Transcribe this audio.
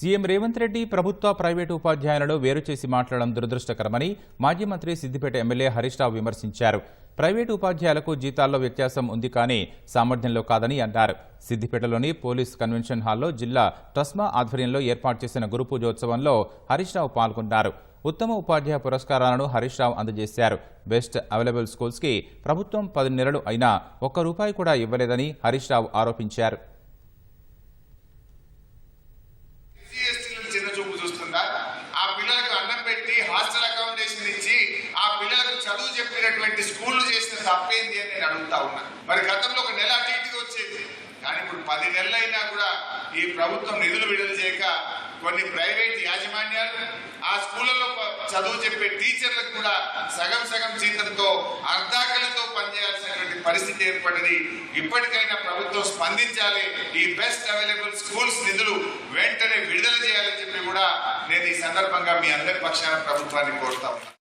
CM Revanth Reddy ప్రభుత్వ private ఉపాధ్యాయులను వేరు చేసి మాట్లాడడం దురదృష్టకరమని మాజీ మంత్రి సిద్దిపేట ఎమ్మెల్యే హరీష్ రావు విమర్శించారు. ప్రైవేటు ఉపాధ్యాయులకు జీతాల్లో వ్యత్యాసం ఉంది కానీ సామర్థ్యంలో కాదని అన్నారు. సిద్దిపేటలోని పోలీస్ కన్వెన్షన్ హాల్లో జిల్లా ట్రస్మా ఆధ్వర్యంలో ఏర్పాటు చేసిన గురు పూజోత్సవంలో హరీష్ రావు పాల్గొన్నారు. ఉత్తమ ఉపాధ్యాయ పురస్కారాలను హరీష్ రావు అందజేశారు. బెస్ట్ అవైలబుల్ స్కూల్స్కి ప్రభుత్వం పది నెలలు అయినా ఒక్క రూపాయి కూడా ఇవ్వలేదని హరీష్ రావు ఆరోపించారు. హాస్టల్ అకామిడేషన్ ఇచ్చి ఆ పిల్లలకు చదువు చెప్పినటువంటి స్కూళ్ళు చేసిన తప్పేంది అని నేను అడుగుతా ఉన్నా. మరి గతంలో ఒక నెల అటు ఇటుగా వచ్చేది. కానీ ఇప్పుడు పది నెలలైనా కూడా ఈ ప్రభుత్వం నిధులు విడుదల చేయక కొన్ని ప్రైవేట్ యాజమాన్యాలు ఆ స్కూళ్ళలో ప- చదువు చెప్పే టీచర్లకు కూడా సగం సగం జీతంతో అర్ధాకలతో పనిచేయాల్సినటువంటి పరిస్థితి ఏర్పడింది. ఇప్పటికైనా ప్రభుత్వం స్పందించాలి ఈ బెస్ట్ అవైలబుల్ స్కూల్స్ నిధులు వెంటనే విడుదల చేయాలని చెప్పి కూడా నేను ఈ సందర్భంగా మీ అందరి పక్షాన ప్రభుత్వాన్ని కోరుతా ఉన్నాను